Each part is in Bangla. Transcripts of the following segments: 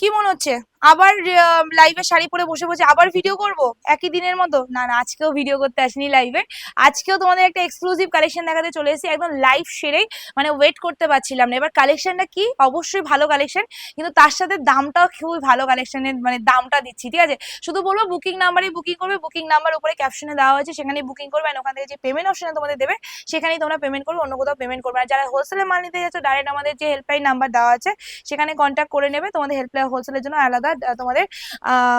কি মনে হচ্ছে? আবার লাইভে শাড়ি পরে বসে বসে আবার ভিডিও করব? একই দিনের মতো? না না, আজকেও ভিডিও করতে আসিনি লাইভে আজকেও তোমাদের একটা এক্সক্লুসিভ কালেকশন দেখাতে চলে এসেছি, একদম লাইভ সেরেই মানে ওয়েট করতে পারছিলাম না। এবার কালেকশনটা কি? অবশ্যই ভালো কালেকশন কিন্তু তার সাথে দামটাও খুবই ভালো কালেকশনের মানে দামটা দিচ্ছি, ঠিক আছে? শুধু বলব বুকিং নাম্বারই বুকিং করবে বুকিং নাম্বার উপরে ক্যাপশনে দেওয়া হয়েছে সেখানে বুকিং করবে ওখান থেকে যে পেমেন্ট অপশনে তোমাদের দেবে, সেখানেই তোমরা পেমেন্ট করবে, অন্য কোথাও পেমেন্ট করবে আর যারা হোলসেলে মাল নিতে যাচ্ছ ডাইরেক্ট আমাদের যে হেল্পলাইন নাম্বার দেওয়া আছে, সেখানে কন্ট্যাক্ট করে নেবে, তোমাদের হেল্পলাইন হোলসেলের জন্য আলাদা তোমাদের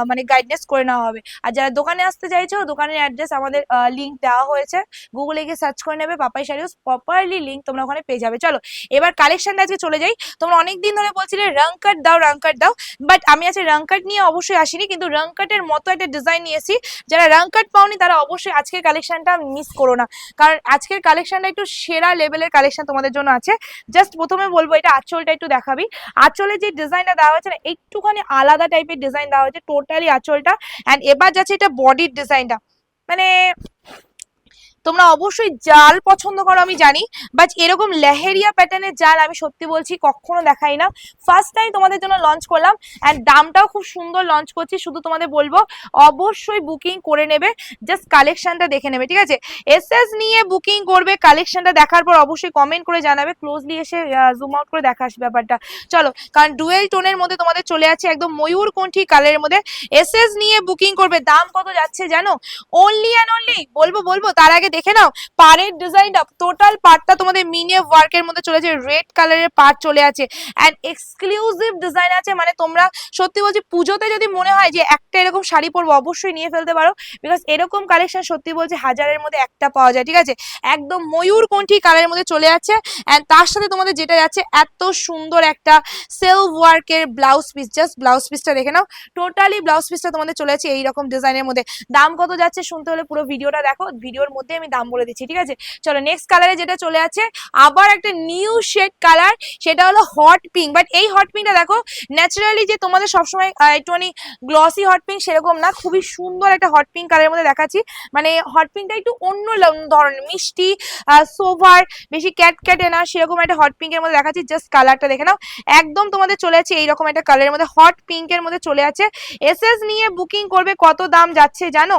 মানে গাইডনেস করে নেওয়া হবে। আর যারা দোকানে আসতে চাইছো, দোকানের অ্যাড্রেস আমাদের লিঙ্ক দেওয়া হয়েছে। গুগলে গিয়ে সার্চ করে নেবে পাপাই শাড়িস প্রপারলি লিঙ্ক তোমরা ওখানে পেয়ে যাবে। চলো, এবার কালেকশনটা আজকে চলে যাই। তোমরা অনেক দিন ধরে বলছিলে রং কাট দাও রং কাট দাও বাট আমি আজকে রং কাট নিয়ে অবশ্যই আসিনি, কিন্তু রং কাটের মতো একটা ডিজাইন নিয়েছি যারা রং কাট পাওনি, তারা অবশ্যই আজকের কালেকশনটা মিস করো না। কারণ আজকের কালেকশনটা একটু সেরা লেভেলের কালেকশন তোমাদের জন্য আছে। জাস্ট প্রথমে বলব, এটা আঁচলটা একটু দেখাবি। আঁচলের যে ডিজাইনটা দেওয়া হয়েছে না একটুখানি আলাদা টাইপের ডিজাইন দেওয়া হয়েছে টোটালি আঁচলটা। অ্যান্ড এবার যাচ্ছে এটা বডির ডিজাইনটা মানে তোমরা অবশ্যই জাল পছন্দ করো, আমি জানি। বাট এরকম লেহেরিয়া প্যাটার্নের জাল আমি সত্যি বলছি কখনো দেখাই না। ফার্স্ট টাইম তোমাদের জন্য লঞ্চ করলাম অ্যান্ড দামটাও খুব সুন্দর লঞ্চ করছি, শুধু তোমাদের বলব অবশ্যই বুকিং করে নেবে জাস্ট কালেকশনটা দেখে নেবে, ঠিক আছে? এসএস নিয়ে বুকিং করবে কালেকশনটা দেখার পর অবশ্যই কমেন্ট করে জানাবে ক্লোজলি এসে জুম আউট করে দেখাস ব্যাপারটা। চলো, কারণ ডুয়েল টোনের মধ্যে তোমাদের চলে আছে একদম ময়ূর কণ্ঠী কালারের মধ্যে। এসএস নিয়ে বুকিং করবে, দাম কত যাচ্ছে জানো? অনলি অ্যান্ড অনলি বলব বলব, তার আগে দেখে নাও, পাড়ের ডিজাইনটা টোটাল পার্টটা তোমাদের মিনিয়ে ওয়ার্কের মধ্যে চলেছে রেড কালারের পার্ট চলে আছে। অ্যান্ড এক্সক্লুসিভ ডিজাইন আছে মানে তোমরা সত্যি বলছি, পুজোতে যদি মনে হয় যে একটা এরকম শাড়ি পরবো, অবশ্যই নিয়ে ফেলতে পারো। বিকজ এরকম কালেকশন সত্যি বলছি, হাজারের মধ্যে একটা পাওয়া যায়, ঠিক আছে? একদম ময়ূর কণ্ঠী কালারের মধ্যে চলে যাচ্ছে অ্যান্ড তার সাথে তোমাদের যেটা যাচ্ছে, এত সুন্দর একটা সেলফ ওয়ার্কের ব্লাউজ পিস জাস্ট ব্লাউজ পিসটা দেখে নাও। টোটালি ব্লাউজ পিসটা তোমাদের চলে যাচ্ছে এইরকম ডিজাইনের মধ্যে। দাম কত যাচ্ছে, শুনতে হলে পুরো ভিডিওটা দেখো। ভিডিওর মধ্যে আমি দাম বলে দিচ্ছি, ঠিক আছে? চলো নেক্সট কালারে যেটা চলে আছে, আবার একটা নিউ শেড কালার সেটা হলো হট পিঙ্ক বাট এই হট পিঙ্কটা দেখো ন্যাচারালি যে তোমাদের সবসময় একটুখানি গ্লসি হট পিঙ্ক সেরকম না, খুবই সুন্দর একটা হট পিঙ্ক কালারের মধ্যে দেখাচ্ছি। মানে হট পিঙ্কটা একটু অন্য ধরনের, মিষ্টি সোভার বেশি ক্যাট ক্যাটে না, সেরকম একটা হট পিঙ্কের মধ্যে দেখাচ্ছি। জাস্ট কালারটা দেখে নাও। একদম তোমাদের চলে আছে এইরকম একটা কালারের মধ্যে হট পিঙ্কের মধ্যে চলে আছে এসএস নিয়ে বুকিং করবে কত দাম যাচ্ছে জানো?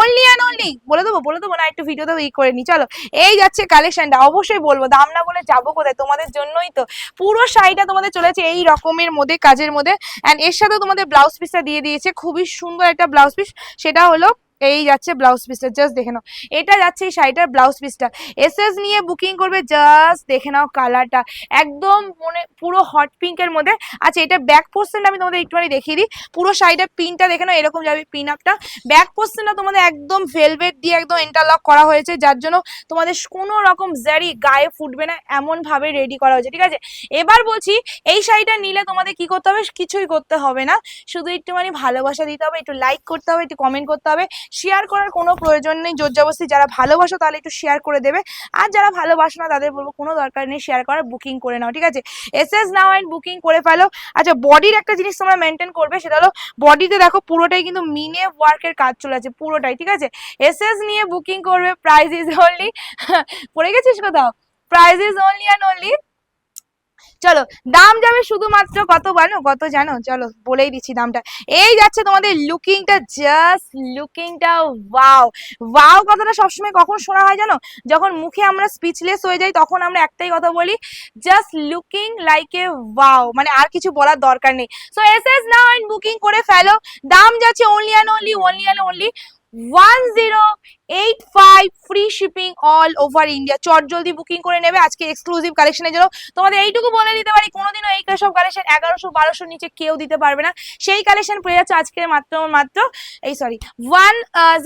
অনলি অ্যান্ড অনলি বলে দেবো বলে দেবো না, একটু ভিডিওতে ই করে নি। চলো, এই যাচ্ছে কালেকশনটা অবশ্যই বলব, দাম না বলে যাব কোথায়? তোমাদের জন্যই তো। পুরো শাড়িটা তোমাদের চলেছে এই রকমের মধ্যে, কাজের মধ্যে। অ্যান্ড এর সাথে তোমাদের ব্লাউজ পিসটা দিয়ে দিয়েছে। খুবই সুন্দর একটা ব্লাউজ পিস সেটা হলো এই যাচ্ছে ব্লাউজ পিসটা জাস্ট দেখে নাও। এটা যাচ্ছে এই শাড়িটার ব্লাউজ পিসটা এসএস নিয়ে বুকিং করবে জাস্ট দেখে নাও কালারটা একদম মনে পুরো হট পিঙ্কের মধ্যে। আচ্ছা এটা ব্যাক পোর্শনটা আমি তোমাদের একটুখানি দেখিয়ে দিই। পুরো শাড়িটার পিনটা দেখে নাও, এরকম যাবে পিন আপটা ব্যাক পোর্শনটা তোমাদের একদম ভেলভেট দিয়ে একদম ইন্টারলক করা হয়েছে, যার জন্য তোমাদের কোনো রকম জারি গায়ে ফুটবে না এমন ভাবে রেডি করা হয়েছে, ঠিক আছে? এবার বলছি, এই শাড়িটা নিলে তোমাদের কি করতে হবে? কিছুই করতে হবে না। শুধু একটুখানি ভালোবাসা দিতে হবে, একটু লাইক করতে হবে, একটু কমেন্ট করতে হবে। শেয়ার করার কোনো প্রয়োজন নেই। জোর জবরদস্তি যারা ভালোবাসো তাহলে একটু শেয়ার করে দেবে। আর যারা ভালোবাসো না তাদের বলব কোনো দরকার নেই শেয়ার করার বুকিং করে নাও, ঠিক আছে? S S now and booking করে ফেলো। আচ্ছা বডির একটা জিনিস তোমরা মেনটেন করবে, সেটা হলো বডিতে দেখো পুরোটাই কিন্তু মিনে ওয়ার্কের কাজ চলে আছে, পুরোটাই, ঠিক আছে? এস এস নিয়ে বুকিং করবে প্রাইস ইজ অনলি পড়ে গেছিস কোথাও? Price is only and only চলো, দাম যাবে শুধুমাত্র কত জানো? কত জানো? চলো, বলেই দিচ্ছি দামটা। এই যাচ্ছে তোমাদের লুকিংটা জাস্ট লুকিংটা ওয়াও ওয়াও কথাটা সবসময় কখন শোনা হয় জানো? যখন মুখে আমরা স্পিচলেস হয়ে যাই, তখন আমরা একটাই কথা বলি just looking like a wow মানে আর কিছু বলার দরকার নেই। So S S now and booking করে ফেলো। দাম যাচ্ছে only and only only and only one zero eight five free shipping all over India চট জলদি বুকিং করে নেবে আজকে এক্সক্লুসিভ কালেকশনের জন্য। তোমাদের এইটুকু বলে দিতে পারি, কোনোদিনও এই সব কালেকশন এগারোশো বারোশো নিচে কেউ দিতে পারবে না। সেই কালেকশন পেয়ে যাচ্ছে আজকে মাত্র মাত্র, এই sorry one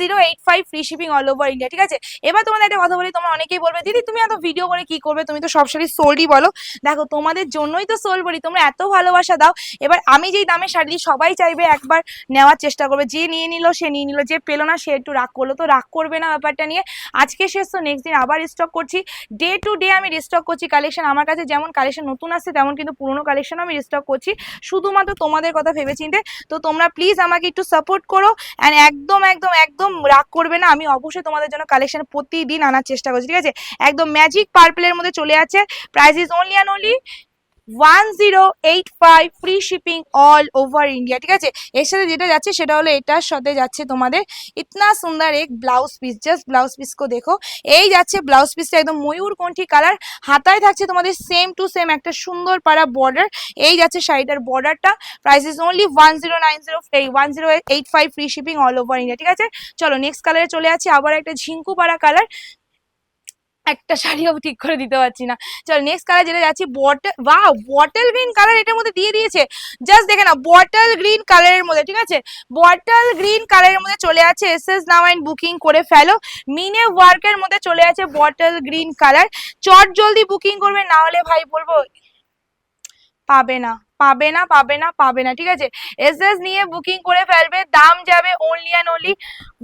zero eight five free shipping all over India ঠিক আছে? এবার তোমাদের একটা কথা বলি, তোমরা অনেকেই বলবে, দিদি, তুমি এত ভিডিও করে কি করবে? তুমি তো সব শাড়ি সোল্ডই বলো। দেখো, তোমাদের জন্যই তো সোল বলি, তোমরা এত ভালোবাসা দাও। এবার আমি যেই দামে শাড়ি সবাই চাইবে একবার নেওয়ার চেষ্টা করবে। যে নিয়ে নিল, সে নিয়ে নিল, যে পেল না, সে একটু রাগ করল। তো রাগ করবে না ব্যাপারটা নিয়ে। আজকে শেষ, তো নেক্সট দিন আবার স্টক করছি। ডে টু ডে আমি রিস্টক করছি কালেকশন আমার কাছে যেমন কালেকশন নতুন আসছে, তেমন কিন্তু পুরোনো কালেকশনও আমি রিস্টক করছি। শুধুমাত্র তোমাদের কথা ভেবে চিনতে তো তোমরা প্লিজ আমাকে একটু সাপোর্ট করো। অ্যান্ড একদম একদম একদম রাগ করবে না। আমি অবশ্যই তোমাদের জন্য কালেকশন প্রতিদিন আনার চেষ্টা করছি। ঠিক আছে? একদম ম্যাজিক পার্পেলের মধ্যে চলে আছে। Price is only and only one zero eight five free shipping all over India ঠিক আছে? এর সাথে যেটা যাচ্ছে সেটা হলো এটার সাথে যাচ্ছে তোমাদের ইতনা সুন্দর এক blouse piece just blouse piece কো দেখো। এই যাচ্ছে ব্লাউজ পিসটা একদম ময়ূর কণ্ঠী কালার হাতায় থাকছে তোমাদের সেম টু সেম একটা সুন্দর পাড়া বর্ডার এই যাচ্ছে শাড়িটার বর্ডারটা price is only one zero nine zero one zero eight five free shipping all over India ঠিক আছে? চলো নেক্সট কালারে চলে যাচ্ছি, আবার একটা ঝিঙ্কু পাড়া কালার একটা শাড়িও ঠিক করে দিতে পারছি না। চল নেক্সট কালার যেটা যাচ্ছি বটল বা বটল গ্রিন কালার এটার মধ্যে দিয়ে দিয়েছে। জাস্ট দেখে না বটল গ্রিন কালারের মধ্যে, ঠিক আছে? বটল গ্রিন কালারের মধ্যে চলে আছে এস এস অ্যান্ড বুকিং করে ফেলো। মিনে ওয়ার্কের মধ্যে চলে আছে বটল গ্রিন কালার চট জলদি বুকিং করবে, না হলে ভাই বলব, পাবে না। পাবে না পাবে না পাবে না, ঠিক আছে? এস এস নিয়ে বুকিং করে ফেলবে, দাম যাবে only and only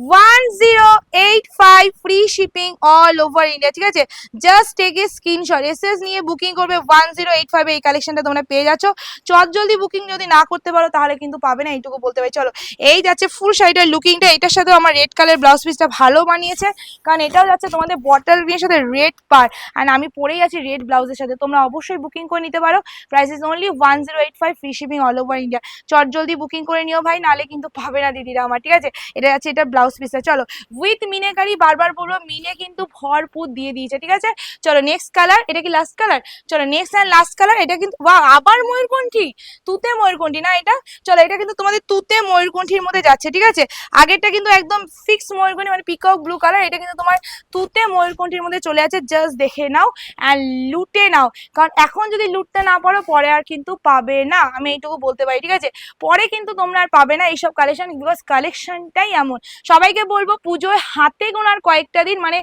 one zero eight five free shipping all over India ঠিক আছে? Just take a screenshot S S নিয়ে বুকিং করবে ওয়ান জিরো এইট ফাইভ এই কালেকশনটা তোমরা পেয়ে যাচ্ছ। চট জলদি বুকিং যদি না করতে পারো, তাহলে কিন্তু পাবে না, এইটুকু বলতে পারি। চলো, এই যাচ্ছে ফুল শাড়িটার লুকিংটা এটার সাথেও আমার রেড কালার ব্লাউজ পিসটা ভালো বানিয়েছে, কারণ এটাও যাচ্ছে তোমাদের বটল গ্রিনের সাথে রেড পার অ্যান্ড আমি পরেই আছি রেড ব্লাউজের সাথে, তোমরা অবশ্যই বুকিং করে নিতে পারো। Price is only one zero eight five free shipping all over India চট জলদি বুকিং করে নিও ভাই, নালে কিন্তু পাবে না দিদিরা আমার, ঠিক আছে? এটা যাচ্ছে এটা ব্লাউজ পিসটা চলো উইথ মিনেকারি বারবার বলব, মিনে কিন্তু ভরপুর দিয়ে দিয়েছে, ঠিক আছে? চলো নেক্সট কালার এটা কি লাস্ট কালার চলো নেক্সট অ্যান্ড লাস্ট কালার এটা কিন্তু বা আবার ময়ূরকণ্ঠী! তুতে ময়ূরকণ্ঠী না এটা? চলো, এটা কিন্তু তোমাদের তুতে ময়ূরকণ্ঠীর মধ্যে যাচ্ছে, ঠিক আছে? আগেরটা কিন্তু একদম ফিক্স ময়ূরকণ্ঠী মানে পিকক ব্লু কালার এটা কিন্তু তোমার তুতে ময়ূরকণ্ঠীর মধ্যে চলে আছে জাস্ট দেখে নাও অ্যান্ড লুটে নাও। কারণ এখন যদি লুটতে না পারো পরে আর কিন্তু পাবে না, আমি এইটুকু বলতে পারি, ঠিক আছে? পরে কিন্তু তোমরা আর পাবে না এইসব কালেকশন বিকজ কালেকশনটাই এমন। সবাইকে বলব, পুজোয় হাতে গোনার কয়েকটা দিন মানে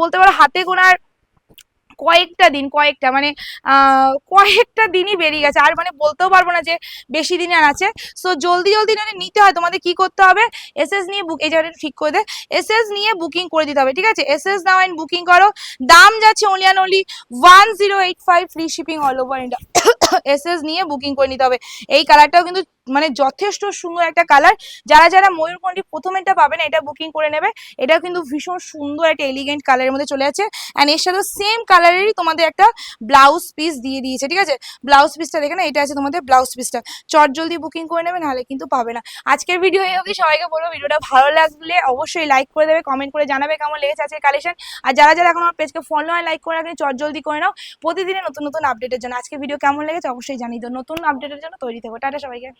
বলতে পারো হাতে গোনার কয়েকটা দিন, কয়েকটা মানে কয়েকটা দিনই বেরিয়ে গেছে। আর মানে বলতেও পারব না যে বেশি দিন আর আছে। সো জলদি জলদি যদি নিতে হয়। তোমাদের কি করতে হবে? এস এস নিয়ে বুক এই জায়গাটা ঠিক করে দে। এস নিয়ে বুকিং করে দিতে হবে, ঠিক আছে? S S now and booking করো। দাম যাচ্ছে only and only one zero eight five free shipping all over India S S নিয়ে বুকিং করে নিতে হবে। এই কালারটাও কিন্তু মানে যথেষ্ট সুন্দর একটা কালার যারা যারা ময়ূরকণ্ঠী প্রথমেরটা পাবে না, এটা বুকিং করে নেবে। এটাও কিন্তু ভীষণ সুন্দর একটা এলিগেন্ট কালারের মধ্যে চলে আছে অ্যান্ড এর সাথে সেম কালারেরই তোমাদের একটা ব্লাউজ পিস দিয়ে দিয়েছে, ঠিক আছে? ব্লাউজ পিসটা দেখে না এটা আছে তোমাদের ব্লাউজ পিসটা চট জলদি বুকিং করে নেবে, নাহলে কিন্তু পাবে না। আজকের ভিডিও এই অবধি সবাইকে বলব, ভিডিওটা ভালো লাগলে অবশ্যই লাইক করে দেবে কমেন্ট করে জানাবে কেমন লেগেছে আজকের কালেকশন আর যারা যারা এখন আমার পেজকে ফলো আর লাইক করে রাখেন চট জলদি করে নাও। প্রতিদিনের নতুন নতুন আপডেটের জন্য। আজকে ভিডিও কেমন লেগেছে অবশ্যই জানিয়ে দাও। নতুন আপডেটের জন্য তৈরি থেকো। টাটা সবাইকে।